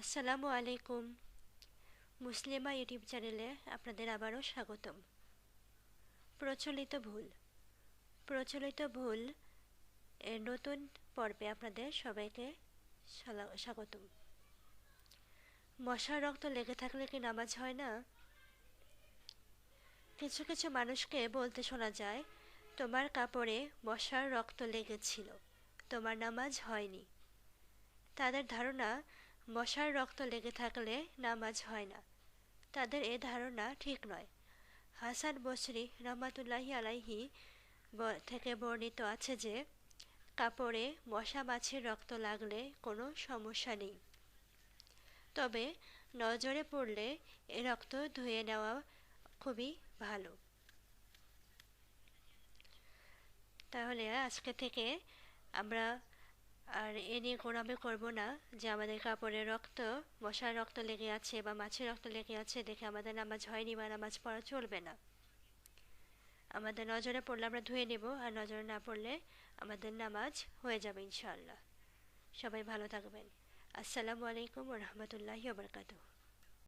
আসসালামু আলাইকুম। মুসলিমা ইউটিউব চ্যানেলে আপনাদের আবারও স্বাগতম। প্রচলিত ভুল। প্রচলিত ভুল এর নতুন পর্বে আপনাদের সবাইকে স্বাগতম। মশার রক্ত লেগে থাকলে কি নামাজ হয় না? কিছু কিছু মানুষকে বলতে শোনা যায়, তোমার কাপড়ে মশার রক্ত লেগেছিল, তোমার নামাজ হয়নি। তাদের ধারণা মশার রক্ত লেগে থাকলে নামাজ হয় না। তাদের এ ধারণা ঠিক নয়। হাসান বসরি রহমাতুল্লাহি আলাইহি থেকে বর্ণিত আছে যে, কাপড়ে মশা মাছির রক্ত লাগলে কোনো সমস্যা নেই। তবে নজরে পড়লে এ রক্ত ধুয়ে নেওয়া খুবই ভালো। তাহলে আজকে থেকে আমরা আর এ নিয়ে গোড়ামি করব না যে আমাদের কাপড়ে রক্ত মশার রক্ত লেগে আছে বা মাছের রক্ত লেগে আছে দেখে আমাদের নামাজ হয়নি বা নামাজ পড়া চলবে না। আমাদের নজরে পড়লে আমরা ধুয়ে নেব আর নজরে না পড়লে আমাদের নামাজ হয়ে যাবে ইনশাল্লাহ সবাই ভালো থাকবেন। আসসালামু আলাইকুম রহমতুল্লাহি ওবরকাতুহ